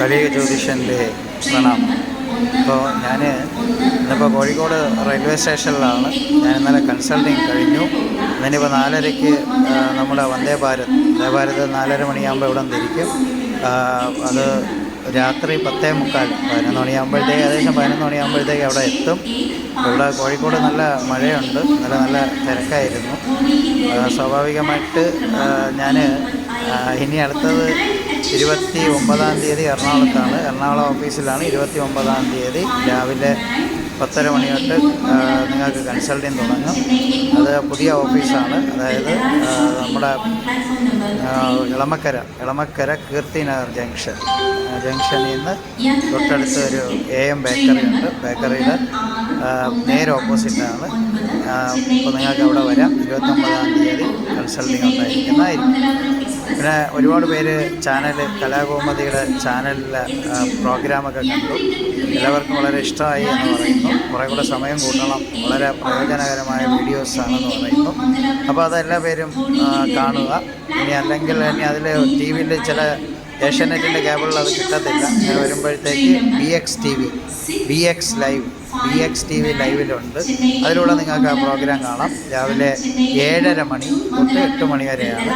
കലിക ജ്യോതിഷന്റെ പ്രണാമം. അപ്പോൾ ഞാൻ ഇന്നിപ്പോൾ കോഴിക്കോട് റെയിൽവേ സ്റ്റേഷനിലാണ്. ഞാൻ ഇന്നലെ കൺസൾട്ടിങ് കഴിഞ്ഞു. ഇന്നിപ്പോൾ നാലരയ്ക്ക് നമ്മുടെ വന്ദേ ഭാരത് വന്ദേ ഭാരത് നാലര മണിയാകുമ്പോൾ ഇവിടെ തിരിക്കും അത് രാത്രി പത്തേ മുക്കാൽ പതിനൊന്ന് മണിയാകുമ്പോഴത്തേക്ക് ഏകദേശം പതിനൊന്ന് മണിയാകുമ്പോഴത്തേക്ക് അവിടെ എത്തും. ഇവിടെ കോഴിക്കോട് നല്ല മഴയുണ്ട്. നല്ല നല്ല തിരക്കായിരുന്നു. സ്വാഭാവികമായിട്ട് ഞാൻ ഇനി അടുത്തത് ഇരുപത്തി ഒമ്പതാം തീയതി എറണാകുളത്താണ്. എറണാകുളം ഓഫീസിലാണ് ഇരുപത്തി ഒമ്പതാം തീയതി രാവിലെ പത്തര മണി തൊട്ട് നിങ്ങൾക്ക് കൺസൾട്ടിങ് തുടങ്ങും. അത് പുതിയ ഓഫീസാണ്. അതായത് നമ്മുടെ ഇളമക്കര ഇളമക്കര കീർത്തിനഗർ ജംഗ്ഷൻ. ജംഗ്ഷനിൽ നിന്ന് തൊട്ടടുത്ത് ഒരു എ എം ബേക്കറി ഉണ്ട്. ബേക്കറിയുടെ നേരെ ഓപ്പോസിറ്റാണ്. അപ്പോൾ നിങ്ങൾക്ക് അവിടെ വരാം. ഇരുപത്തൊമ്പതാം തീയതി കൺസൾട്ടിങ് ഉണ്ടായിരിക്കുന്നതായിരിക്കും. പിന്നെ ഒരുപാട് പേര് ചാനൽ കലാകൗമുദിയുടെ ചാനലിലെ പ്രോഗ്രാമൊക്കെ കണ്ടു. എല്ലാവർക്കും വളരെ ഇഷ്ടമായി എന്ന് പറയുന്നു. കുറേ കൂടെ സമയം കൂട്ടണം. വളരെ പ്രയോജനകരമായ വീഡിയോസാണെന്ന് പറയുന്നു. അപ്പോൾ അതെല്ലാ പേരും കാണുക. ഇനി അല്ലെങ്കിൽ ഇനി അതിൽ ടി വിയിൽ ചില ഏഷ്യാനെറ്റിന്റെ കേബിളിൽ അത് കിട്ടത്തില്ല. ഞാൻ വരുമ്പോഴത്തേക്ക് B X T V B X live B X T V ലൈവിലുണ്ട് അതിലൂടെ നിങ്ങൾക്ക് ആ പ്രോഗ്രാം കാണാം. രാവിലെ ഏഴര മണി തൊട്ട് എട്ട് മണി വരെയാണ്.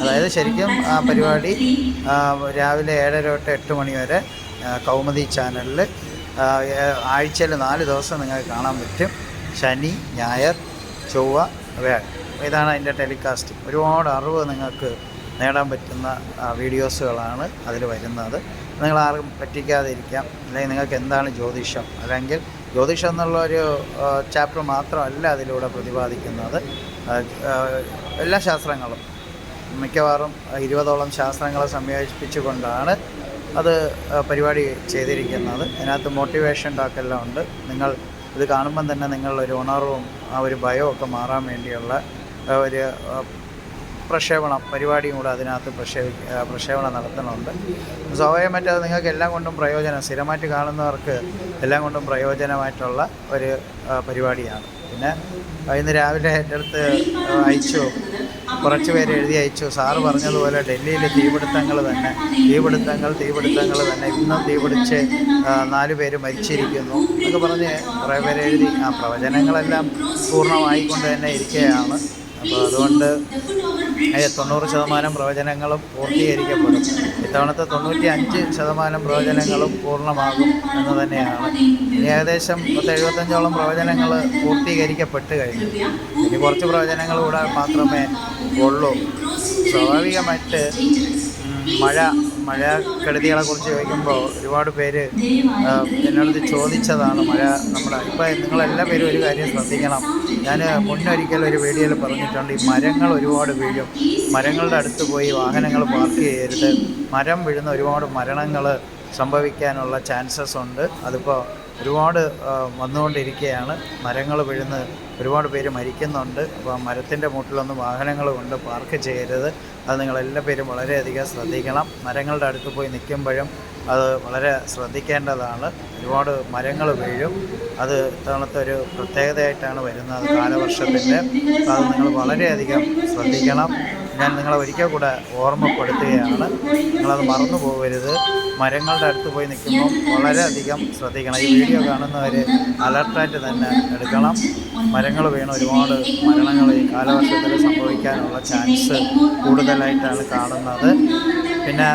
അതായത് ശരിക്കും ആ പരിപാടി രാവിലെ ഏഴര തൊട്ട് എട്ട് മണി വരെ കൗമുദി ചാനലിൽ ആഴ്ചയിൽ നാല് ദിവസം നിങ്ങൾക്ക് കാണാൻ പറ്റും. ശനി ഞായർ ചൊവ്വ വ്യാഴം. ഇതാണ് അതിന്റെ ടെലികാസ്റ്റ് ഒരുപാട് അറിവ് നിങ്ങൾക്ക് നേടാൻ പറ്റുന്ന വീഡിയോസുകളാണ് അതിൽ വരുന്നത്. നിങ്ങൾ ആർക്കും പറ്റിക്കാതിരിക്കാം. അല്ലെങ്കിൽ നിങ്ങൾക്ക് എന്താണ് ജ്യോതിഷം? അല്ലെങ്കിൽ ജ്യോതിഷം എന്നുള്ള ഒരു ചാപ്റ്റർ മാത്രമല്ല അതിലൂടെ പ്രതിപാദിക്കുന്നത്. എല്ലാ ശാസ്ത്രങ്ങളും മിക്കവാറും ഇരുപതോളം ശാസ്ത്രങ്ങളെ സംയോജിപ്പിച്ചുകൊണ്ടാണ് അത് പരിപാടി ചെയ്തിരിക്കുന്നത്. അതിനകത്ത് മോട്ടിവേഷൻ ടോക്കെല്ലാം ഉണ്ട്. നിങ്ങൾ ഇത് കാണുമ്പം തന്നെ നിങ്ങളൊരു ഉണർവും ആ ഒരു ഭയവും ഒക്കെ മാറാൻ വേണ്ടിയുള്ള ഒരു പ്രക്ഷേപണം പരിപാടിയും കൂടെ അതിനകത്ത് പ്രക്ഷേപി ആ, പ്രക്ഷേപണം നടത്തണമുണ്ട്. സ്വാഭാവികമായിട്ട് അത് നിങ്ങൾക്ക് എല്ലാം കൊണ്ടും പ്രയോജനം സ്ഥിരമായിട്ട് കാണുന്നവർക്ക് എല്ലാം കൊണ്ടും പ്രയോജനമായിട്ടുള്ള ഒരു പരിപാടിയാണ്. പിന്നെ ഇന്ന് രാവിലെ എന്റെ അടുത്ത് അയച്ചു. കുറച്ച് പേര് എഴുതി അയച്ചു. സാറ് പറഞ്ഞതുപോലെ ഡൽഹിയിലെ തീപിടുത്തങ്ങൾ തന്നെ തീപിടുത്തങ്ങൾ തീപിടുത്തങ്ങൾ തന്നെ. ഇന്നും തീപിടിച്ച് നാല് പേര് മരിച്ചിരിക്കുന്നു എന്നൊക്കെ പറഞ്ഞ് കുറേ പേര് എഴുതി. ആ പ്രവചനങ്ങളെല്ലാം പൂർണമായിക്കൊണ്ട് തന്നെ ഇരിക്കുകയാണ്. അപ്പോൾ അതുകൊണ്ട് തൊണ്ണൂറ് ശതമാനം പ്രവചനങ്ങളും പൂർത്തീകരിക്കപ്പെടും. ഇത്തവണത്തെ തൊണ്ണൂറ്റി അഞ്ച് ശതമാനം പ്രവചനങ്ങളും പൂർണമാകും എന്ന് തന്നെയാണ്. ഇനി ഏകദേശം പത്ത് എഴുപത്തഞ്ചോളം പ്രവചനങ്ങൾ പൂർത്തീകരിക്കപ്പെട്ട് കഴിഞ്ഞു. ഇനി കുറച്ച് പ്രവചനങ്ങൾ കൂടെ മാത്രമേ ഉള്ളൂ. സ്വാഭാവികമായിട്ട് മഴ മഴ കെടുതികളെ കുറിച്ച് ചോദിക്കുമ്പോൾ ഒരുപാട് പേര് എന്നോട് ചോദിച്ചതാണ്. മഴ നമ്മുടെ ഇപ്പം നിങ്ങളെല്ലാ പേരും ഒരു കാര്യം ശ്രദ്ധിക്കണം. ഞാൻ മുന്നൊരിക്കൽ ഒരു വീഡിയോയിൽ പറഞ്ഞിട്ടുണ്ട് ഈ മരങ്ങൾ ഒരുപാട് വീഴും. മരങ്ങളുടെ അടുത്ത് പോയി വാഹനങ്ങൾ പാർക്ക് ചെയ്യരുത്. മരം വീഴുന്ന ഒരുപാട് മരണങ്ങൾ സംഭവിക്കാനുള്ള ചാൻസസ് ഉണ്ട്. അതിപ്പോൾ ഒരുപാട് വന്നുകൊണ്ടിരിക്കുകയാണ്. മരങ്ങൾ വീഴുന്ന ഒരുപാട് പേര് മരിക്കുന്നുണ്ട്. അപ്പോൾ മരത്തിന്റെ മുട്ടിലൊന്നും വാഹനങ്ങൾ കൊണ്ട് പാർക്ക് ചെയ്യരുത്. അത് നിങ്ങളെല്ലാ പേരും വളരെയധികം ശ്രദ്ധിക്കണം. മരങ്ങളുടെ അടുത്ത് പോയി നിൽക്കുമ്പോഴും അത് വളരെ ശ്രദ്ധിക്കേണ്ടതാണ്. ഒരുപാട് മരങ്ങൾ വീഴും. അത് ഇത്തവണത്തെ ഒരു പ്രത്യേകതയായിട്ടാണ് വരുന്നത് കാലവർഷത്തിന്റെ. അത് നിങ്ങൾ വളരെയധികം ശ്രദ്ധിക്കണം. ഞാൻ നിങ്ങളെ ഒരിക്കൽ കൂടെ ഓർമ്മപ്പെടുത്തുകയാണ്. നിങ്ങളത് മറന്നു പോകരുത്. മരങ്ങളുടെ അടുത്ത് പോയി നിൽക്കുമ്പോൾ വളരെയധികം ശ്രദ്ധിക്കണം. ഈ വീഡിയോ കാണുന്നവർ അലർട്ടായിട്ട് തന്നെ എടുക്കണം. മരങ്ങൾ വീണ് ഒരുപാട് മരണങ്ങൾ ഈ കാലവർഷത്തിൽ സംഭവിക്കാനുള്ള ചാൻസ് കൂടുതലായിട്ടാണ് കാണുന്നത്. പിന്നെ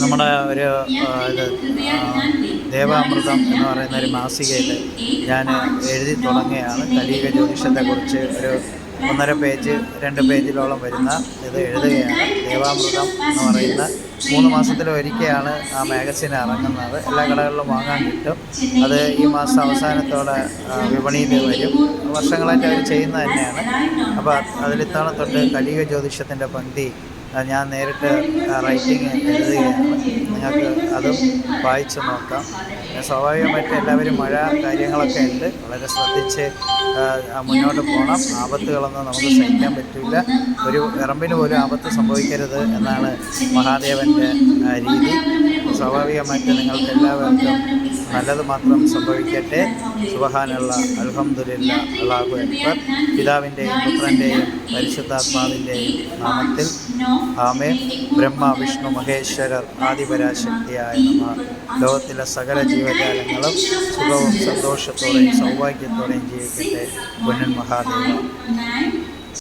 നമ്മുടെ ഒരു ഇത് ദേവാമൃതം എന്ന് പറയുന്ന ഒരു മാസികയിൽ ഞാൻ എഴുതി തുടങ്ങുകയാണ്. കലീക ജ്യോതിഷത്തെക്കുറിച്ച് ഒരു ഒന്നര പേജ് രണ്ട് പേജിലോളം വരുന്ന ഇത് എഴുതുകയാണ്. ദേവാമൃതം എന്ന് പറയുന്ന മൂന്ന് മാസത്തിലൊരിക്കയാണ് ആ മാഗസിൻ ഇറങ്ങുന്നത്. എല്ലാ കടകളിലും വാങ്ങാൻ കിട്ടും. അത് ഈ മാസം അവസാനത്തോടെ വിപണിയിൽ വരും. വർഷങ്ങളായിട്ട് അവർ ചെയ്യുന്നത് തന്നെയാണ്. അപ്പോൾ അതിൽ ഇത്തവണ തൊട്ട് കലിക ജ്യോതിഷത്തിന്റെ പങ്ക്തി ഞാൻ നേരിട്ട് റൈറ്റിംഗ് എഴുതുകയാണ്. നിങ്ങൾക്ക് അതും വായിച്ച് നോക്കാം. സ്വാഭാവികമായിട്ട് എല്ലാവരും മഴ കാര്യങ്ങളൊക്കെ ഉണ്ട്. വളരെ ശ്രദ്ധിച്ച് മുന്നോട്ട് പോകണം. ആപത്തുകളൊന്നും നമുക്ക് സഹിക്കാൻ പറ്റില്ല. ഒരു ഇറമ്പിന് പോലും ആപത്ത് സംഭവിക്കരുത് എന്നാണ് മഹാദേവന്റെ ആ, രീതി സ്വാഭാവികമായിട്ട് നിങ്ങൾക്ക് എല്ലാവർക്കും നല്ലത് മാത്രം സംഭവിക്കട്ടെ. സുബഹാനുള്ള അൽഹംദുലില്ല അള്ളാഹു അക്ബർ. പിതാവിന്റെയും പുത്രന്റെയും പരിശുദ്ധാത്മാവിന്റെയും നാമത്തിൽ. ആമേ ബ്രഹ്മ വിഷ്ണു മഹേശ്വരർ ആദിപരാശക്തിയായ നമ്മ ലോകത്തിലെ സകല ജീവജാലങ്ങളും സുഖവും സന്തോഷത്തോടെയും സൗഭാഗ്യത്തോടെയും ജീവിക്കട്ടെ. പൊന്നൻ മഹാദേവ.